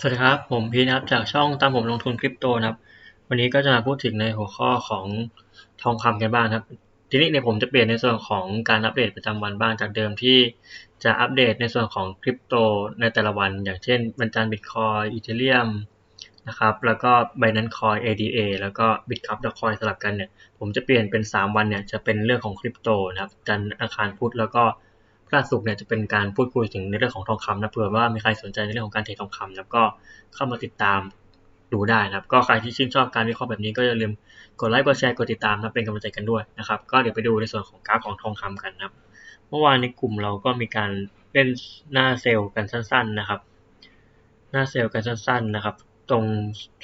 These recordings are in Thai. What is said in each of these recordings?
สวัสดีครับ ผมพีนะครับจากช่องตามผมลงทุนคริปโตนะครับ วันนี้ก็จะมาพูดถึงในหัวข้อของทองคำกันบ้างครับ ทีนี้เนี่ยผมจะเปลี่ยนในส่วนของการอัปเดตประจำวันบ้างจากเดิมที่จะอัปเดตในส่วนของคริปโตในแต่ละวัน อย่างเช่นบรรจันบิตคอยอีเทเรียมนะครับ แล้วก็ Binance Coin ADA แล้วก็ Bitcup Coin สลับกันเนี่ย ผมจะเปลี่ยนเป็น 3 วันเนี่ยจะเป็นเรื่องของคริปโตนะครับ จันทร์อังคารพุธแล้วก็ พฤหัสศุกร์เนี่ยจะเป็นการพูดคุยถึงในเรื่องของทองคำนะเผื่อว่ามีใครสนใจในเรื่องของการเทรดทองคำแล้วก็เข้ามาติดตามดูได้นะครับ ก็ใครที่ชื่นชอบการวิเคราะห์แบบนี้ก็อย่าลืมกดไลค์กดแชร์กดติดตามนะเป็นกำลังใจกันด้วยนะครับ ก็เดี๋ยวไปดูในส่วนของกราฟของทองคำกันนะครับ เมื่อวานในกลุ่มเราก็มีการเล่นหน้าเซลล์กันสั้น ๆนะครับ หน้าเซลล์กันสั้น ๆนะครับ ตรง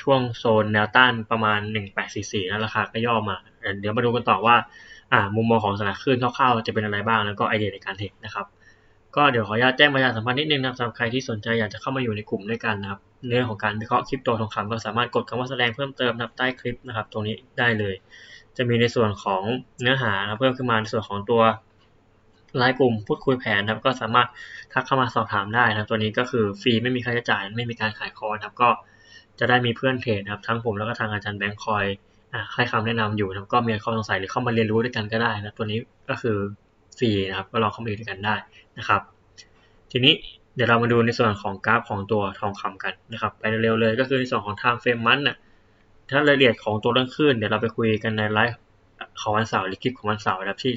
ช่วงโซนแนวต้านประมาณ 1844นะราคาก็ย่อมา เดี๋ยวมาดูกันต่อว่า อ่ามุมมองของสถานคลื่นคร่าวๆจะเป็นอะไรบ้างแล้วก็ไอเดียในการเทรดนะครับ ก็เดี๋ยวขออนุญาตแจ้งประชาสัมพันธ์นิดนึงนะครับสำหรับใครที่สนใจอยากจะเข้ามาอยู่ในกลุ่มด้วยกันนะครับเรื่องของการวิเคราะห์คริปโตทองคำก็สามารถกดคำว่าแสดงเพิ่มเติมนะครับใต้คลิปนะครับ ตรงนี้ได้เลย จะมีในส่วนของเนื้อหาเพิ่มขึ้นมาในส่วนของตัวไลน์กลุ่มพูดคุยแผนนะครับก็สามารถทักเข้ามาสอบถามได้นะครับตัวนี้ก็คือฟรีไม่มีค่าใช้จ่ายไม่มีการขายคอร์นะครับก็จะได้มีเพื่อนเทรดนะครับทั้งผมแล้วก็ทางอาจารย์แบงค์คอย ให้คำแนะนำอยู่นะก็มีข้อสงสัยหรือเข้ามาเรียนรู้ด้วยกันก็ได้นะตัวนี้ก็คือฟรีนะครับก็ลองเข้ามาดูด้วยกันได้นะครับ ทีนี้เดี๋ยวเรามาดูในส่วนของกราฟของตัวทองคำกันนะครับ ไปเร็วๆเลยก็คือในส่วนของ time frame มันนะถ้ารายละเอียดของตัวเรื่องขึ้นเดี๋ยวเราไปคุยกันในไลฟ์ของวันเสาร์หรือคลิปของวันเสาร์นะครับที่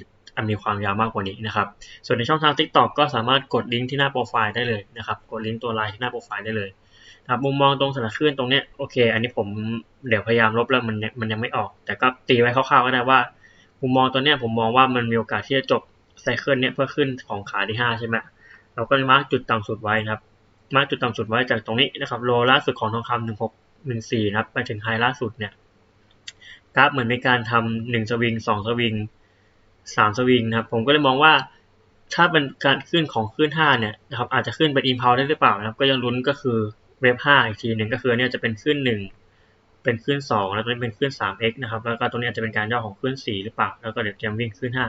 มีความยาวมากกว่านี้นะครับ ส่วนในช่องทาง TikTok ก็สามารถกดลิงก์ที่หน้าโปรไฟล์ได้เลยนะครับ กดลิงก์ตัวไลน์ที่หน้าโปรไฟล์ได้เลย ครับมุมมองตรงสถานคลื่นตรงเนี้ยโอเค อันนี้ผมเดี๋ยวพยายามลบแล้วมันมันยังไม่ออก แต่ก็ตีไว้คร่าวๆก็ได้ว่า มุมมองตัวเนี้ยผมมองว่ามันมีโอกาสที่จะจบไซเคิลเนี้ยเพื่อขึ้นของขาที่ 5 ใช่ไหมเราก็มาร์กจุดต่ำสุดไว้นะครับ มาร์กจุดต่ำสุดไว้จากตรงนี้นะครับโลล่าสุดของทองคำหนึ่งหกหนึ่งสี่นะครับไปถึงไฮล่าสุดเนี่ยกราฟเหมือนมีการทำหนึ่งสวิงสองสวิงสามสวิงนะครับ ผมก็เลยมองว่าถ้าเป็นการขึ้นของขึ้นห้าเนี่ยนะครับอาจจะขึ้นเป็นอินพาวได้หรือเปล่านะครับ ก็ยังลุ้นก็คือ เว็บห้าอีกทีหนึ่งก็คือเนี่ยจะเป็นขึ้นหนึ่งเป็นขึ้นสองแล้วตัวนี้เป็นขึ้นสามเอ็กนะครับแล้วก็ตัวนี้จะเป็นการย่อของขึ้นสี่หรือเปล่าแล้วก็เดี๋ยวเตรียมวิ่งขึ้นห้า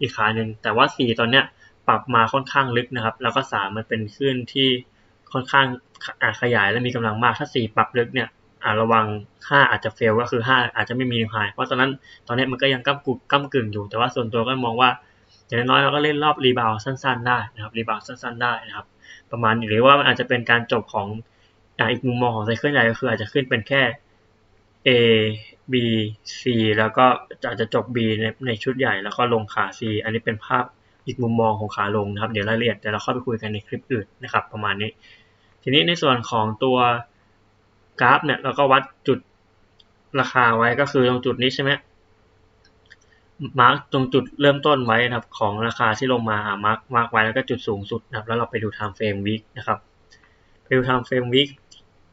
อีกขาหนึ่งแต่ว่าสี่ตอนเนี้ยปรับมาค่อนข้างลึกนะครับ แล้วก็สามมันเป็นขึ้นที่ค่อนข้างขยายและมีกำลังมากถ้าสี่ปรับลึกเนี่ยอาระวังห้าอาจจะเฟลก็คือห้าอาจจะไม่มีไฮเพราะตอนนั้นตอนนี้มันก็ยังก้ากึ่งก้ากึ่งอยู่ แต่ว่าส่วนตัวก็มองว่าอย่างน้อยเราก็เล่นรอบรีบาวสั้นๆ ได้นะครับรีบาวสั้นๆได้นะครับ ประมาณหรือว่ามันอาจจะเป็นการจบของ อีกมุมมองของไซเคิลใหญ่ก็คืออาจจะขึ้นเป็นแค่ A B C แล้วก็อาจจะจบ B ในในชุดใหญ่แล้วก็ลงขา C อันนี้เป็นภาพอีกมุมมองของขาลงนะครับ เดี๋ยวรายละเอียดเดี๋ยวเราเข้าไปคุยกันในคลิปอื่นนะครับ ประมาณนี้ ทีนี้ในส่วนของตัวกราฟเนี่ยเราก็วัดจุดราคาไว้ก็คือตรงจุดนี้ใช่ไหมมาร์กตรงจุดเริ่มต้นไว้นะครับของราคาที่ลงมามาร์กมาร์กไว้แล้วก็จุดสูงสุดนะครับแล้วเราไปดู time frame week นะครับไปดู time frame week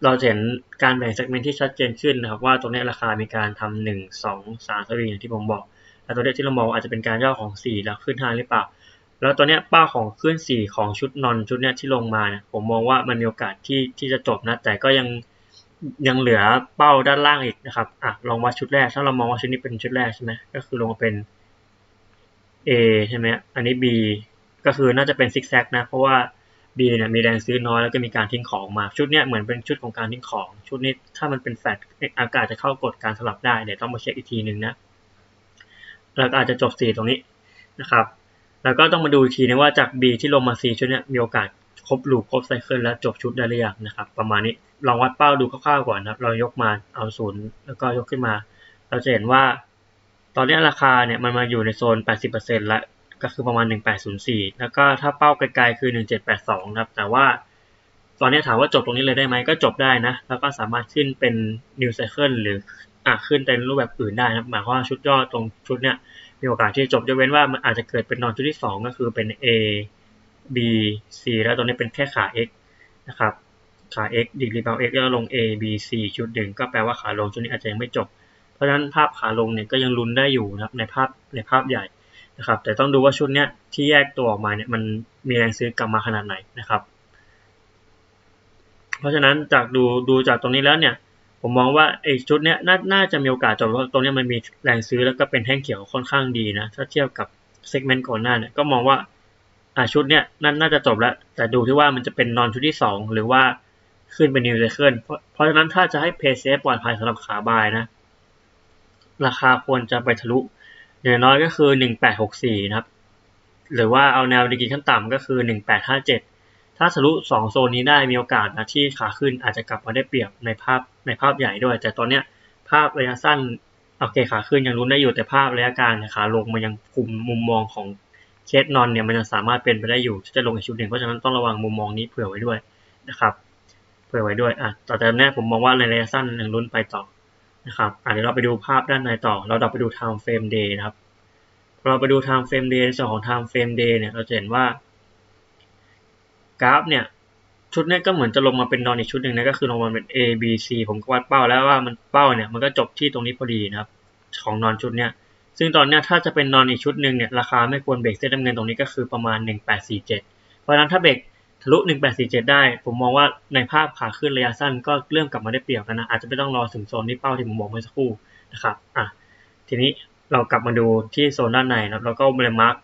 เราเห็นการแบ่ง segment ที่ชัดเจนขึ้นนะครับ ว่าตรงนี้ราคามีการทำหนึ่งสองสามสวิงอย่างที่ผมบอกแล้วตัวนี้ที่เรามองอาจจะเป็นการย่อของสี่แล้วขึ้นห้าหรือเปล่า แล้วตัวเนี้ยเป้าของขึ้นสี่ของชุดนอนชุดเนี้ยที่ลงมาเนี่ยผมมองว่ามันมีโอกาสที่ที่จะจบนะ แต่ก็ยังยังเหลือเป้าด้านล่างอีกนะครับอะลองวัดชุดแรก ถ้าเรามองว่าชุดนี้เป็นชุดแรกใช่ไหมก็คือลงมาเป็น A ใช่ไหมอันนี้ B ก็คือน่าจะเป็นซิกแซกนะ เพราะว่า B เนี่ยมีแรงซื้อน้อยแล้วก็มีการทิ้งของมา ชุดเนี้ยเหมือนเป็นชุดของการทิ้งของ ชุดนี้ถ้ามันเป็นแฟลตอากาศจะเข้ากดการสลับได้เดี๋ยวต้องมาเช็คอีกทีหนึ่งนะแล้วก็อาจจะจบ4ตรงนี้นะครับ แล้วก็ต้องมาดูอีกทีนึงว่าจาก B ที่ลงมา4ชุดเนี้ยมีโอกาสครบลูปครบไซเคิลแล้วจบชุดได้หรือยังนะครับ ประมาณนี้ลองวัดเป้าดูคร่าวๆก่อนนะครับเรายกมาเอาศูนย์แล้วก็ยกขึ้นมา เราจะเห็นว่า ตอนนี้ราคาเนี่ยมันมาอยู่ในโซน 80%แล้ว ก็คือประมาณ 1804 แล้วก็ถ้าเป้าไกลๆคือ 1782นะครับ แต่ว่าตอนนี้ถามว่าจบตรงนี้เลยได้ไหมก็จบได้นะ แล้วก็สามารถขึ้นเป็น new cycle หรืออะขึ้นเป็นรูปแบบอื่นได้นะหมายความว่าชุดย่อตรงชุดเนี้ยมีโอกาสที่จะจบยกเว้นว่ามันอาจจะเกิดเป็นนอนชุดที่ 2 ก็คือเป็น A B C แล้วตรงนี้เป็นแค่ขา X นะครับขา X ดีรีบาว X แล้วลง A B C ชุดหนึ่งก็แปลว่าขาลงชุดนี้อาจจะยังไม่จบ เพราะฉะนั้นภาพขาลงเนี่ยก็ยังลุ้นได้อยู่นะครับในภาพในภาพใหญ่ นะครับ แต่ต้องดูว่าชุดเนี้ยที่แยกตัวออกมาเนี่ยมันมีแรงซื้อกลับมาขนาดไหนนะครับ เพราะฉะนั้นจากดูดูจากตรงนี้แล้วเนี่ยผมมองว่าไอ้ชุดเนี้ยน่าน่าจะมีโอกาสจบเพราะตรงนี้มันมีแรงซื้อแล้วก็เป็นแท่งเขียวค่อนข้างดีนะถ้าเทียบกับเซกเมนต์ก่อนหน้าเนี่ยก็มองว่าอ่าชุดเนี้ยน่น่าจะจบแล้ว แต่ดูที่ว่ามันจะเป็นนอนชุดที่สองหรือว่าขึ้นเป็นนิวไซเคิลเพราะเพราะฉะนั้นถ้าจะให้เพย์เซฟปลอดภัยสำหรับขาบายนะ ราคาควรจะไปทะลุ อย่างน้อยก็คือหนึ่งแปดหกสี่นะครับ หรือว่าเอาแนวดีกรีขั้นต่ำก็คือหนึ่งแปดห้าเจ็ดถ้าทะลุสองโซนนี้ได้มีโอกาสนะที่ขาขึ้นอาจจะกลับมาได้เปรียบในภาพในภาพใหญ่ด้วย แต่ตอนเนี้ยภาพระยะสั้นโอเคขาขึ้นยังรุ้นได้อยู่แต่ภาพระยะกลางนะขาลงมันยังคุมมุมมองของเคสนอนเนี่ยมันยังสามารถเป็นไปได้อยู่จะลงอีกชุดหนึ่งเพราะฉะนั้นต้องระวังมุมมองนี้เผื่อไว้ด้วยนะครับเผื่อไว้ด้วยอะต่อจากนี้ผมมองว่าในระยะสั้นยังรุ้นไปต่อ นะครับอะเดี๋ยวเราไปดูภาพด้านในต่อ เราดับไปดู time frame day นะครับเราไปดู time frame day ในส่วนของ time frame day เนี่ยเราจะเห็นว่ากราฟเนี่ยชุดนี้ก็เหมือนจะลงมาเป็นนอนอีกชุดหนึ่งนะก็คือลงมาเป็น A B C ผมก็วัดเป้าแล้วว่ามันเป้าเนี่ยมันก็จบที่ตรงนี้พอดีนะครับของนอนชุดเนี้ยซึ่งตอนนี้ถ้าจะเป็นนอนอีกชุดหนึ่งเนี่ยราคาไม่ควรเบรกเส้นน้ำเงินตรงนี้ก็คือประมาณ 1847 เพราะฉะนั้นถ้าเบรก ทะลุ 1847 ได้ ผมมองว่าในภาพขาขึ้นระยะสั้นก็เริ่มกลับมาได้เปรียบกันนะ อาจจะไม่ต้องรอถึงโซนที่เป้าที่ผมบอกเมื่อสักครู่นะครับ อะ ทีนี้เรากลับมาดูที่โซนด้านในนะครับแล้วก็เลยมาร์ก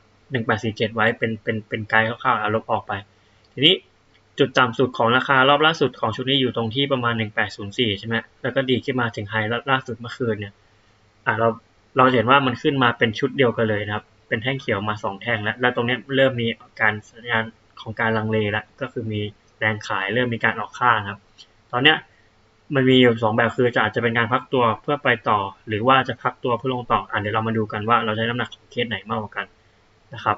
1847 ไว้เป็นเป็นเป็นไกด์คร่าวๆเอาลบออกไป ทีนี้จุดต่ำสุดของราคารอบล่าสุดของชุดนี้อยู่ตรงที่ประมาณ 1804 ใช่ไหมแล้วก็ดีขึ้นมาถึงไฮล่าสุดเมื่อคืนเนี่ย อะเราเราเห็นว่ามันขึ้นมาเป็นชุดเดียวกันเลยนะครับ เป็นแท่งเขียวมาสองแท่งแล้ว แล้วตรงนี้เริ่มมีการสัญญาณ ของการลังเลแล้วก็คือมีแรงขายเริ่มมีการออกข้างครับ ตอนเนี้ยมันมีอยู่สองแบบคือจะอาจจะเป็นการพักตัวเพื่อไปต่อ หรือว่าจะพักตัวเพื่อลงต่ออะเดี๋ยวเรามาดูกันว่าเราใช้น้ำหนักของเคสไหนมากกว่ากันนะครับ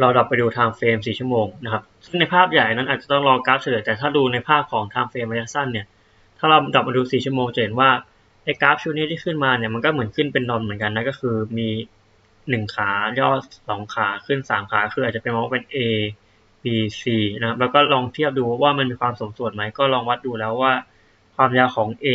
เราดับไปดู time frame 4ชั่วโมงนะครับซึ่งในภาพใหญ่นั้นอาจจะต้องรอกราฟเฉลี่ยแต่ถ้าดูในภาพของ time frame ระยะสั้นเนี่ยถ้าเราดับมาดู4ชั่วโมงจะเห็นว่าไอ้กราฟชุดนี้ที่ขึ้นมาเนี่ยมันก็เหมือนขึ้นเป็นนอนเหมือนกันนะก็คือมี 1ขาย่อ2ขาขึ้น3ขาคืออาจจะเป็นมองว่าเป็น A B C นะครับแล้วก็ลองเทียบดูว่ามันมีความสมส่วนไหมก็ลองวัดดูแล้วว่า ความยาวของ A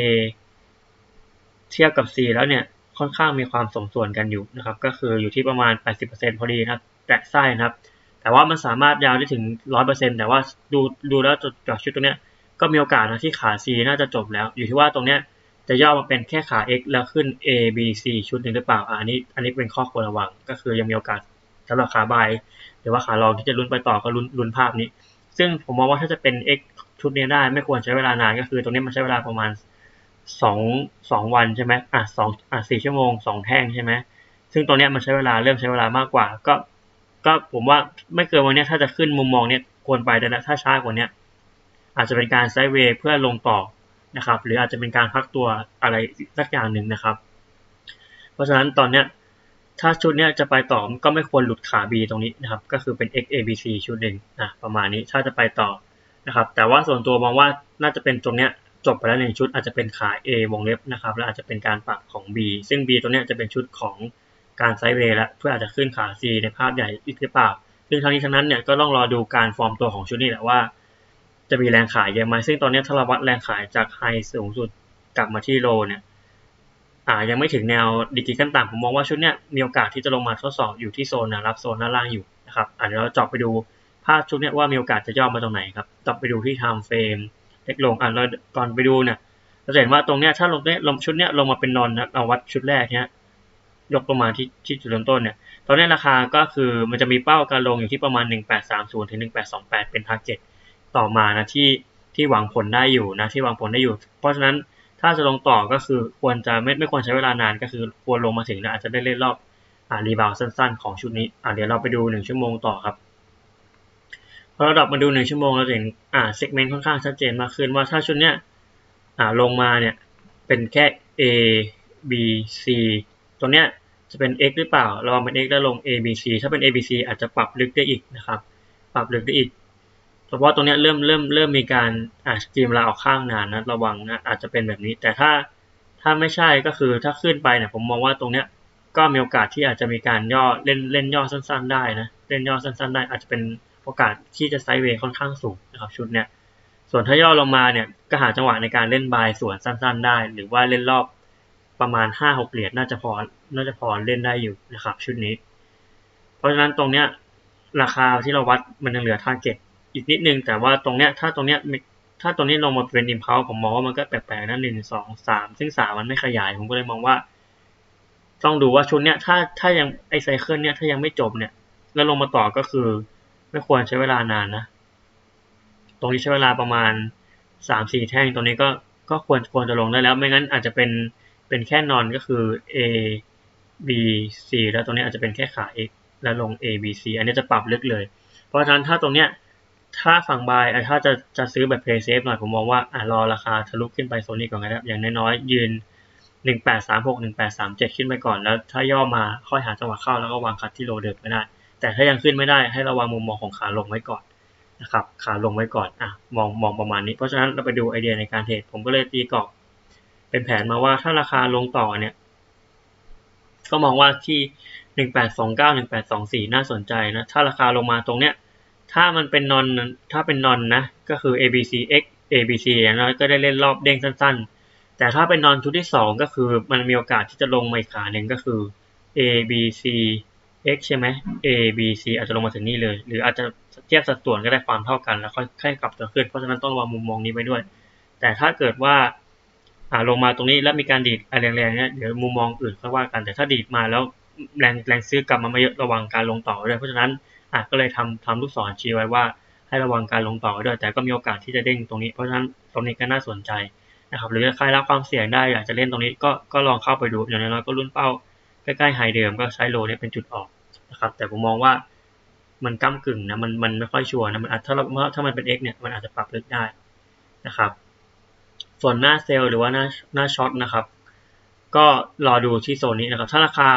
เทียบกับ C แล้วเนี่ยค่อนข้างมีความสมส่วนกันอยู่นะครับ ก็คืออยู่ที่ประมาณ 80%พอดีนะครับแตะไส้นะครับ แต่ว่ามันสามารถยาวได้ถึง 100%แต่ว่าดูดูแล้วจากชุดตรงเนี้ยก็มีโอกาสนะที่ขา C น่าจะจบแล้ว อยู่ที่ว่าตรงเนี้ย จะย่อมาเป็นแค่ขา x แล้วขึ้น a b c ชุดหนึ่งหรือเปล่าอันนี้อันนี้เป็นข้อควรระวัง ก็คือยังมีโอกาสสำหรับขาบายหรือว่าขาลองที่จะลุ้นไปต่อก็ลุ้นลุ้นภาพนี้ ซึ่งผมมองว่าถ้าจะเป็น x ชุดนี้ได้ไม่ควรใช้เวลานานก็คือ ตรงนี้มันใช้เวลาประมาณสองสองวันใช่ไหมอะสองอะสี่ชั่วโมงสองแท่งใช่ไหมซึ่งตรงนี้มันใช้เวลาเริ่มใช้เวลามากกว่า ก็ ก็ผมว่าไม่เกินวันนี้ถ้าจะขึ้นมุมมองเนี้ยควรไปแต่ถ้าช้ากว่านี้อาจจะเป็นการไซด์เวย์เพื่อลงต่อ นะครับ หรืออาจจะเป็นการพักตัวอะไรสักอย่างหนึ่งนะครับ เพราะฉะนั้นตอนเนี้ยถ้าชุดเนี้ยจะไปต่อก็ไม่ควรหลุดขา B ตรงนี้นะครับ ก็คือเป็น X A B C ชุดหนึ่งนะประมาณนี้ถ้าจะไปต่อนะครับ แต่ว่าส่วนตัวมองว่าน่าจะเป็นตรงเนี้ยจบไปแล้วหนึ่งชุดอาจจะเป็นขา A วงเล็บนะครับ แล้วอาจจะเป็นการปรับของ B ซึ่ง B ตัวเนี้ยจะเป็นชุดของการไซด์เวย์แล้วเพื่ออาจจะขึ้นขา C ในภาพใหญ่อีกหรือเปล่าซึ่งทั้งนี้ทั้งนั้นเนี่ยก็ต้องรอดูการฟอร์มตัวของชุดนี้แหละว่า จะมีแรงขายเยอะไหมซึ่งตอนนี้ถ้าเราวัดแรงขายจากไฮสูงสุดกลับมาที่โลเนี่ยอ่ายังไม่ถึงแนวดิจิขั้นต่ำผมมองว่าชุดเนี้ยมีโอกาสที่จะลงมาทดสอบอยู่ที่โซนนะรับโซนด้านล่างอยู่นะครับอ่าเดี๋ยวเราเจาะไปดูภาพชุดเนี้ยว่ามีโอกาสจะย่อมาตรงไหนครับเจาะไปดูที่ time frame เล็กลงอ่าเราก่อนไปดูเนี่ยเราจะเห็นว่าตรงเนี้ยถ้าลงเนี้ยลงชุดเนี้ยลงมาเป็นนอนนะเอาวัดชุดแรกเนี้ยยกลงมาที่ที่จุดเริ่มต้นเนี่ยตอนนี้ราคาก็คือมันจะมีเป้าการลงอยู่ที่ประมาณ 1830ถึง1828 เป็น target ต่ ต่อมานะที่ที่หวังผลได้อยู่นะที่หวังผลได้อยู่ เพราะฉะนั้นถ้าจะลงต่อก็คือควรจะไม่ไม่ควรใช้เวลานานก็คือควรลงมาถึงแล้วอาจจะได้เล่นรอบอ่ารีบาวสั้นๆของชุดนี้อ่าเดี๋ยวเราไปดูหนึ่งชั่วโมงต่อครับพอเราดับมาดูหนึ่งชั่วโมงเราเห็นอ่าเซกเมนต์ค่อนข้างชัดเจนมากขึ้นว่าถ้าชุดเนี้ยอ่าลงมาเนี่ยเป็นแค่ A B C ตรงเนี้ยจะเป็น x หรือเปล่า เราเป็น x แล้วลง a b c ถ้าเป็น a b c อาจจะปรับลึกได้อีกนะครับ ปรับลึกได้อีก เฉพาะตรงนี้เริ่มเริ่มเริ่มมีการอ่าสกรีมลาออกข้างนานนะระวังนะอาจจะเป็นแบบนี้ แต่ถ้าถ้าไม่ใช่ก็คือถ้าขึ้นไปเนี่ยผมมองว่าตรงเนี้ยก็มีโอกาสที่อาจจะมีการย่อเล่นเล่นย่อสั้น ๆ ได้นะเล่นย่อสั้น ๆ ได้อาจจะเป็นโอกาสที่จะไซด์เวย์ค่อนข้างสูงนะครับชุดเนี้ยส่วนถ้าย่อลงมาเนี่ยก็หาจังหวะในการเล่นบายส่วนสั้น ๆ ได้ หรือว่าเล่นรอบประมาณห้าหกเหรียญน่าจะพอน่าจะพอเล่นได้อยู่นะครับชุดนี้ เพราะฉะนั้นตรงเนี้ยราคาที่เราวัดมันยังเหลือทาร์เก็ต อีกนิดนึง แต่ว่าตรงเนี้ยถ้าตรงเนี้ยถ้าตรงนี้ลงมาเป็นอิมพาวผมมองว่ามันก็แปลกๆนะหนึ่งสองสามซึ่งสามมันไม่ขยาย ผมก็เลยมองว่า ต้องดูว่าชุดเนี้ยถ้าถ้ายังไอไซเคิลเนี้ยถ้ายังไม่จบเนี่ย แล้วลงมาต่อก็คือ ไม่ควรใช้เวลานานนะ ตรงนี้ใช้เวลาประมาณสามสี่แท่งตรงนี้ก็ก็ควรควรจะลงได้แล้ว ไม่งั้นอาจจะเป็นเป็นแค่นอนก็คือ A B C แล้วตรงนี้อาจจะเป็นแค่ขา X แล้วลง A B C อันนี้จะปรับลึกเลย เพราะฉะนั้นถ้าตรงเนี้ย ถ้าฝั่งบายถ้าจะจะซื้อแบบ play safe หน่อยผมมองว่าอ่รอราคาทะลุขึ้นไปโซนนี้ก่อนนะครับ อย่างน้อยๆ ยืน 1836 1837 ขึ้นไปก่อน แล้วถ้าย่อมาค่อยหาจังหวะเข้าแล้วก็วางคัดที่โลเดิมไม่ได้ แต่ถ้ายังขึ้นไม่ได้ให้ระวังมุมมองของขาลงไว้ก่อนนะครับขาลงไว้ก่อนอะมองมองประมาณนี้ เพราะฉะนั้นเราไปดูไอเดียในการเทรดผมก็เลยตีกรอบเป็นแผนมาว่าถ้าราคาลงต่อเนี่ย ก็มองว่าที่ 1829 1824 น่าสนใจนะ ถ้าราคาลงมาตรงเนี้ย ถ้ามันเป็นนอนถ้าเป็นนอนนะ ก็คือ ABC X ABC อย่างน้อยก็ได้เล่นรอบเด้งสั้น ๆ แต่ถ้าเป็นนอนชุดที่สองก็คือมันมีโอกาสที่จะลงมาอีกขาหนึ่งก็คือ ABC X ใช่ไหม ABC อาจจะลงมาถึงนี่เลย หรืออาจจะเทียบสัดส่วนก็ได้ความเท่ากันแล้วค่อยๆกลับตัวขึ้น เพราะฉะนั้นต้องระวังมุมมองนี้ไว้ด้วย แต่ถ้าเกิดว่าอ่าลงมาตรงนี้แล้วมีการดีดอะไรแรงๆเนี่ยเดี๋ยวมุมมองอื่นค่อยว่ากันแต่ถ้าดีดมาแล้วแรงแรงซื้อกลับมาไม่เยอะระวังการลงต่อด้วยเพราะฉะนั้น อะก็เลยทำทำลูกศรชี้ไว้ว่าให้ระวังการลงต่อด้วย แต่ก็มีโอกาสที่จะเด้งตรงนี้ เพราะฉะนั้นตรงนี้ก็น่าสนใจนะครับ หรือใครรับความเสี่ยงได้อยากจะเล่นตรงนี้ก็ก็ลองเข้าไปดูอย่างน้อยๆก็รุ่นเป้าใกล้ๆไฮเดิมก็ใช้โลนี้เป็นจุดออกนะครับ แต่ผมมองว่ามันก้ากึ่งนะมันมันไม่ค่อยชัวร์นะมันถ้าเราถ้ามันเป็น X เนี่ยมันอาจจะปรับลึกได้นะครับ ส่วนหน้าเซลล์หรือว่าหน้าหน้าช็อตนะครับ ก็รอดูที่โซนนี้นะครับ ถ้าราคา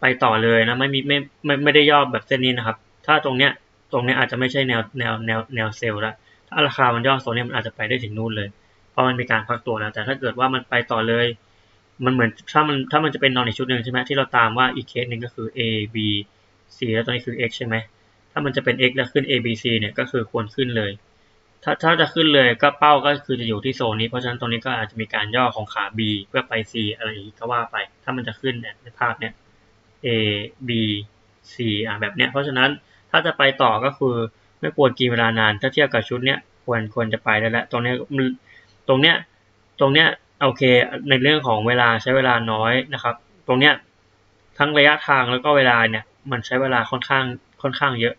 ไปต่อเลยนะไม่มีไม่ไม่ไม่ได้ย่อแบบเส้นนี้นะครับ ถ้าตรงเนี้ยตรงเนี้ยอาจจะไม่ใช่แนวแนวแนวแนวเซลล์ละถ้าราคามันย่อโซนเนี้ยมันอาจจะไปได้ถึงนู่นเลย เพราะมันมีการพักตัวแล้ว แต่ถ้าเกิดว่ามันไปต่อเลย มันเหมือนถ้ามันถ้ามันจะเป็นนอนอีกชุดหนึ่งใช่ไหมที่เราตามว่าอีกเคสหนึ่งก็คือ A B C แล้วตรงนี้คือ X ใช่ไหมถ้ามันจะเป็น X แล้วขึ้น A B C เนี่ยก็คือควรขึ้นเลย ถ้าถ้าจะขึ้นเลยก็เป้าก็คือจะอยู่ที่โซนนี้ เพราะฉะนั้นตรงนี้ก็อาจจะมีการย่อของขา B เพื่อไป C อะไรอย่างนี้ก็ว่าไป ถ้ามันจะขึ้นเนี่ยในภาพเนี่ย A B C อะแบบเนี้ย เพราะฉะนั้น ถ้าจะไปต่อก็คือไม่ควรกินเวลานาน ถ้าเทียบกับชุดเนี้ยควรควรจะไปได้แล้ว ตรงเนี้ยตรงเนี้ยตรงเนี้ยโอเคในเรื่องของเวลาใช้เวลาน้อยนะครับ ตรงเนี้ยทั้งระยะทางแล้วก็เวลาเนี่ยมันใช้เวลาค่อนข้างค่อนข้างเยอะ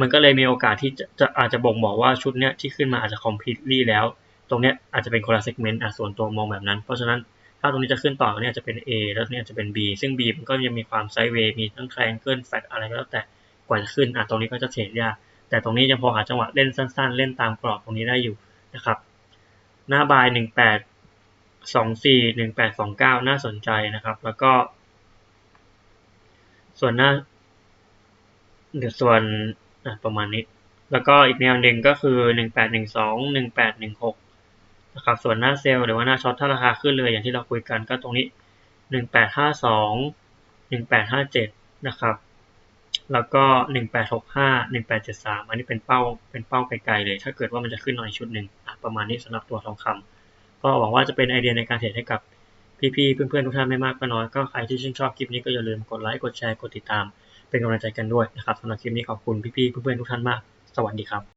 มันก็เลยมีโอกาสที่จะจะอาจจะบ่งบอกว่าชุดเนี้ยที่ขึ้นมาอาจจะ completely แล้ว ตรงเนี้ยอาจจะเป็นคนละ segment อะส่วนตัวมองแบบนั้น เพราะฉะนั้นถ้าตรงนี้จะขึ้นต่อเนี่ยจะเป็น A แล้วเนี่ยจะเป็น B ซึ่ง B มันก็ยังมีความไซด์เวย์มีทั้งแทงเกิลแฟตอะไรก็แล้วแต่ กว่าจะขึ้นอะตรงนี้ก็จะเทรดยาก แต่ตรงนี้ยังพอหาจังหวะเล่นสั้น ๆ เล่นตามกรอบตรงนี้ได้อยู่นะครับ หน้าบายหนึ่งแปดสองสี่หนึ่งแปดสองเก้าสนใจนะครับ แล้วก็ ส่วนหน้าเดี๋ยวส่วนประมาณนี้ แล้วก็อีกแนวหนึ่งก็คือหนึ่งแปดหนึ่งสองหนึ่งแปดหนึ่งหกนะครับ ส่วนหน้าเซลล์หรือว่าหน้าช็อตถ้าราคาขึ้นเลยอย่างที่เราคุยกันก็ตรงนี้หนึ่งแปดห้าสองหนึ่งแปดห้าเจ็ดนะครับ แล้วก็หนึ่งแปดหกห้าหนึ่งแปดเจ็ดสามอันนี้เป็นเป้าเป็นเป้าไกลๆเลย ถ้าเกิดว่ามันจะขึ้นหน่อยชุดหนึ่งประมาณนี้สำหรับตัวทองคำก็หวังว่าจะเป็นไอเดียในการเทรดให้กับพี่ๆเพื่อนๆทุกท่านไม่มากก็น้อย ก็ใครที่ชื่นชอบคลิปนี้ก็อย่าลืมกดไลค์กดแชร์กดติดตาม เป็นกำลังใจกันด้วยนะครับสำหรับคลิปนี้ขอบคุณพี่ๆเพื่อนๆทุกท่านมาก สวัสดีครับ